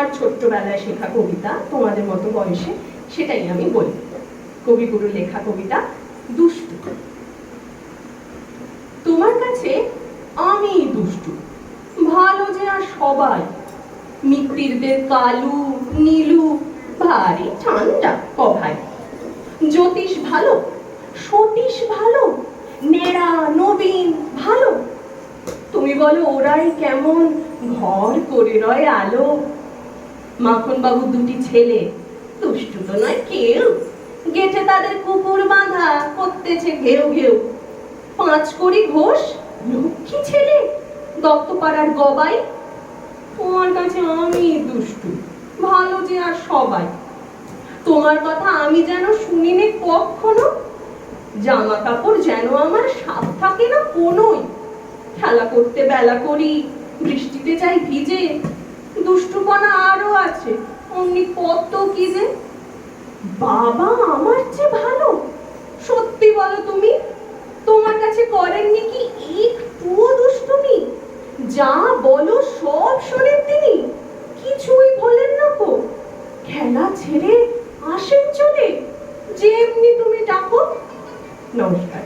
আমার ছোট্টবেলায় শেখা কবিতা, তোমাদের মতো বয়সে, সেটাই আমি বলি। কবিগুরু লেখা কবিতা, দুষ্টু। তোমার কাছে আমি দুষ্টু, ভালো যে আর সবাই। মিত্তিরদের কালু, নীলু, ভারী, ঠান্ডা কভাই জ্যোতিষ ভালো, সতীশ ভালো, নেড়া, নবীন ভালো। তুমি বলো ওরাই কেমন, ঘর করে রয় আলো। মাখন বাবুর দুটি ছেলে। দুষ্টু তো নয় কেউ। গেটে তাদের কুকুর বাঁধা করতেছে ঘেউ ঘেউ। পাঁচ কড়ি ঘোষ, লক্ষ্মী ছেলে, দত্তপাড়ার গবাই। তোমার কাছে আমি দুষ্টু, ভালো যে আর সবাই। তোমার কথা আমি যেন শুনি শুনিনি কখনো। জামা কাপড় যেন আমার সাপ থাকে না কোনোই। খেলা করতে বেলা করি, বৃষ্টিতে যাই ভিজে দুষ্টুপনা আরও আছে। অমনি কত কি যে। বাবা, আমার চেয়ে ভালো। সত্যি বলো তুমি, তোমার কাছে করেননি কি একটুও দুষ্টুমি? যা বলো সব শোনেন তিনি। কিছুই বলেন না কো খেলা ছেড়ে আসেন চলে। যেমনি তুমি ডাকো। নমস্কার।